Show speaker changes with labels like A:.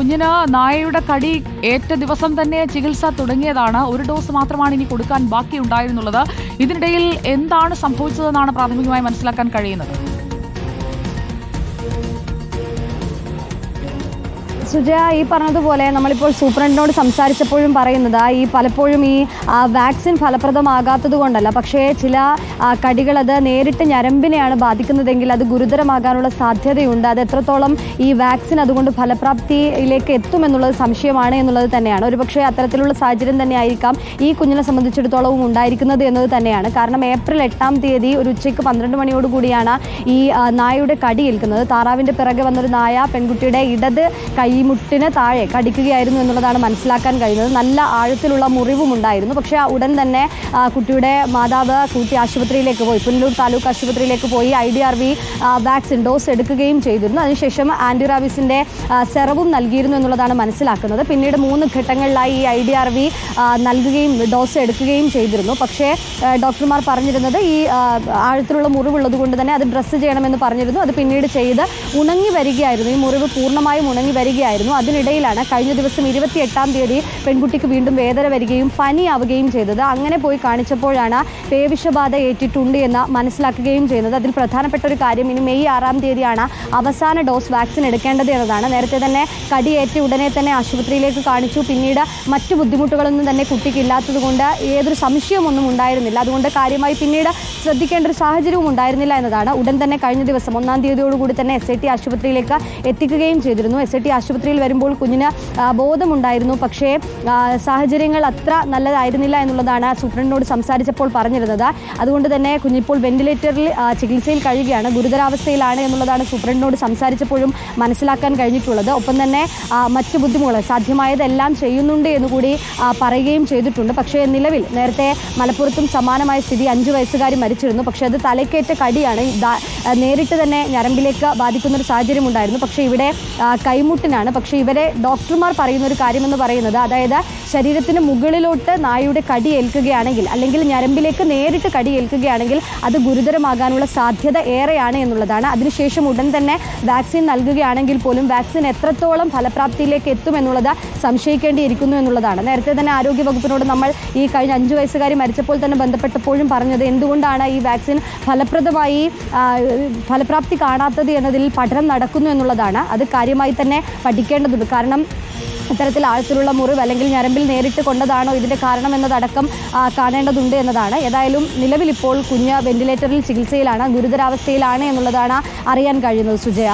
A: കുഞ്ഞിന് നായയുടെ കടി ഏറ്റ ദിവസം തന്നെ ചികിത്സ തുടങ്ങിയതാണ്. ഒരു ഡോസ് മാത്രമാണ് ഇനി കൊടുക്കാൻ ബാക്കിയുണ്ടായിരുന്നുള്ളത്. ഇതിനിടയിൽ എന്താണ് സംഭവിച്ചതെന്നാണ് പ്രാഥമികമായി മനസ്സിലാക്കാൻ കഴിയുന്നത്?
B: സുജയ ഈ പറഞ്ഞതുപോലെ നമ്മളിപ്പോൾ സൂപ്രണ്ടിനോട് സംസാരിച്ചപ്പോഴും പറയുന്നത് ഈ പലപ്പോഴും ഈ വാക്സിൻ ഫലപ്രദമാകാത്തത് കൊണ്ടല്ല. പക്ഷേ ചില കടികൾ കടികളത് നേരിട്ട് ഞരമ്പിനെയാണ് ബാധിക്കുന്നതെങ്കിൽ അത് ഗുരുതരമാകാനുള്ള സാധ്യതയുണ്ട്. അത് എത്രത്തോളം ഈ വാക്സിൻ അതുകൊണ്ട് ഫലപ്രാപ്തിയിലേക്ക് എത്തുമെന്നുള്ളത് സംശയമാണ് എന്നുള്ളത് തന്നെയാണ്. ഒരുപക്ഷെ അത്തരത്തിലുള്ള സാഹചര്യം തന്നെയായിരിക്കാം ഈ കുഞ്ഞിനെ സംബന്ധിച്ചിടത്തോളവും ഉണ്ടായിരിക്കുന്നത് എന്നത് തന്നെയാണ്. കാരണം ഏപ്രിൽ എട്ടാം തീയതി ഒരു ഉച്ചയ്ക്ക് പന്ത്രണ്ട് മണിയോടുകൂടിയാണ് ഈ നായയുടെ കടി ഏൽക്കുന്നത്. താറാവിന്റെ പിറകെ വന്നൊരു നായ പെൺകുട്ടിയുടെ ഇടത് കൈമുട്ടിന് താഴെ കടിക്കുകയായിരുന്നു എന്നുള്ളതാണ് മനസ്സിലാക്കാൻ കഴിയുന്നത്. നല്ല ആഴത്തിലുള്ള മുറിവും ഉണ്ടായിരുന്നു. പക്ഷേ ഉടൻ തന്നെ കുട്ടിയുടെ മാതാവ് കൂട്ടി ആശുപത്രിയിലേക്ക് പോയി. പുനലൂർ താലൂക്ക് ആശുപത്രിയിലേക്ക് പോയി I D R V vaccine dose എടുക്കുകയും ചെയ്തിരുന്നു. അതിനുശേഷം ആന്റിറാവിസിന്റെ സെറവും നൽകിയിരുന്നു എന്നുള്ളതാണ് മനസ്സിലാക്കുന്നത്. പിന്നീട് മൂന്ന് ഘട്ടങ്ങളിലായി ഈ ഐ ഡി ആർ വി നൽകുകയും ഡോസ് എടുക്കുകയും ചെയ്തിരുന്നു. പക്ഷേ ഡോക്ടർമാർ പറഞ്ഞിരുന്നത് ഈ ആഴത്തിലുള്ള മുറിവുള്ളത് കൊണ്ട് തന്നെ അത് ഡ്രസ്സ് ചെയ്യണമെന്ന് പറഞ്ഞിരുന്നു. അത് പിന്നീട് ചെയ്ത് ഉണങ്ങി വരികയായിരുന്നു. ഈ മുറിവ് പൂർണമായും ഉണങ്ങി വരികയായിരുന്നു. അതിനിടയിലാണ് കഴിഞ്ഞ ദിവസം ഇരുപത്തി എട്ടാം തീയതി പെൺകുട്ടിക്ക് വീണ്ടും വേദന വരികയും പനിയാവുകയും ചെയ്തത്. അങ്ങനെ പോയി കാണിച്ചപ്പോഴാണ് പേവിഷബാധ ഏറ്റിട്ടുണ്ട് എന്ന് മനസ്സിലാക്കുകയും ചെയ്യുന്നത്. അതിൽ പ്രധാനപ്പെട്ട ഒരു കാര്യം ഇനി മെയ് ആറാം തീയതിയാണ് അവസാന ഡോസ് വാക്സിൻ എടുക്കേണ്ടത് എന്നതാണ്. നേരത്തെ തന്നെ കടിയേറ്റ് ഉടനെ തന്നെ ആശുപത്രിയിലേക്ക് കാണിച്ചു. പിന്നീട് മറ്റു ബുദ്ധിമുട്ടുകളൊന്നും തന്നെ കുട്ടിക്ക് ഇല്ലാത്തതുകൊണ്ട് ഏതൊരു സംശയമൊന്നും ഉണ്ടായിരുന്നില്ല. അതുകൊണ്ട് കാര്യമായി പിന്നീട് ശ്രദ്ധിക്കേണ്ട ഒരു സാഹചര്യവും ഉണ്ടായിരുന്നില്ല എന്നതാണ്. ഉടൻ തന്നെ കഴിഞ്ഞ ദിവസം ഒന്നാം തീയതിയോടുകൂടി തന്നെ എസ് ഐ ടി ആശുപത്രിയിലേക്ക് എത്തിക്കുകയും ചെയ്തിരുന്നു. എസ് ഐ ടി ആശുപത്രിയിൽ വരുമ്പോൾ കുഞ്ഞിന് ബോധമുണ്ടായിരുന്നു. പക്ഷേ സാഹചര്യങ്ങൾ അത്ര നല്ലതായിരുന്നില്ല എന്നുള്ളതാണ് സൂപ്രണ്ടിനോട് സംസാരിച്ചപ്പോൾ പറഞ്ഞിരുന്നത്. അതുകൊണ്ട് തന്നെ കുഞ്ഞിപ്പോൾ വെന്റിലേറ്ററിൽ ചികിത്സയിൽ കഴിയുകയാണ്. ഗുരുതരാവസ്ഥയിലാണ് എന്നുള്ളതാണ് സൂപ്രണ്ടിനോട് സംസാരിച്ചപ്പോഴും മനസ്സിലാക്കാൻ കഴിഞ്ഞിട്ടുള്ളത്. ഒപ്പം തന്നെ മറ്റ് ബുദ്ധിമുട്ടുകൾ സാധ്യമായതെല്ലാം ചെയ്യുന്നുണ്ട് എന്നുകൂടി പറയുകയും ചെയ്തിട്ടുണ്ട്. പക്ഷേ നിലവിൽ നേരത്തെ മലപ്പുറത്തും സമാനമായ സ്ഥിതി അഞ്ച് വയസ്സുകാരി മരിച്ചിരുന്നു. പക്ഷേ അത് തലക്കേറ്റ കടിയാണ്. നേരിട്ട് തന്നെ ഞരമ്പിലേക്ക് ബാധിക്കുന്ന ഒരു സാഹചര്യം ഉണ്ടായിരുന്നു പക്ഷേ ഇവിടെ കൈമുട്ടിനാണ് പക്ഷേ ഇവരെ ഡോക്ടർമാർ പറയുന്ന ഒരു കാര്യമെന്ന് പറയുന്നത് അതായത് ശരീരത്തിന് മുകളിലോട്ട് നായയുടെ കടി ഏൽക്കുകയാണെങ്കിൽ അല്ലെങ്കിൽ ഞരമ്പിലേക്ക് നേരിട്ട് കടി ഏൽക്കുകയാണെങ്കിൽ അത് ഗുരുതരമാകാനുള്ള സാധ്യത ഏറെയാണ് എന്നുള്ളതാണ്. അതിനുശേഷം ഉടൻ തന്നെ വാക്സിൻ നൽകുകയാണെങ്കിൽ പോലും വാക്സിൻ എത്രത്തോളം ഫലപ്രാപ്തിയിലേക്ക് എത്തുമെന്നുള്ളത് സംശയിക്കേണ്ടിയിരിക്കുന്നു എന്നുള്ളതാണ്. നേരത്തെ തന്നെ ആരോഗ്യ വകുപ്പിനോട് നമ്മൾ ഈ കഴിഞ്ഞ അഞ്ചു വയസ്സുകാരി മരിച്ചപ്പോൾ തന്നെ ബന്ധപ്പെട്ടപ്പോഴും പറഞ്ഞത് എന്തുകൊണ്ടാണ് ഈ വാക്സിൻ ഫലപ്രദമായി ഫലപ്രാപ്തി കാണാത്തത് എന്നതിൽ പഠനം നടക്കുന്നു എന്നുള്ളതാണ്. അത് കാര്യമായി തന്നെ പഠിക്കേണ്ടതുണ്ട്. കാരണം ഇത്തരത്തിൽ ആഴത്തിലുള്ള മുറിവ് അല്ലെങ്കിൽ ഞരമ്പിൽ നേരിട്ട് കൊണ്ടതാണോ ഇതിന്റെ കാരണം എന്നതടക്കം കാണേണ്ടതുണ്ട് എന്നതാണ്. ഏതായാലും നിലവിലിപ്പോൾ കുഞ്ഞ് വെന്റിലേറ്ററിൽ ചികിത്സയിലാണ് ഗുരുതരാവസ്ഥയിലാണ് എന്നുള്ളതാണ് അറിയാൻ കഴിയുന്നത്. സുജയ.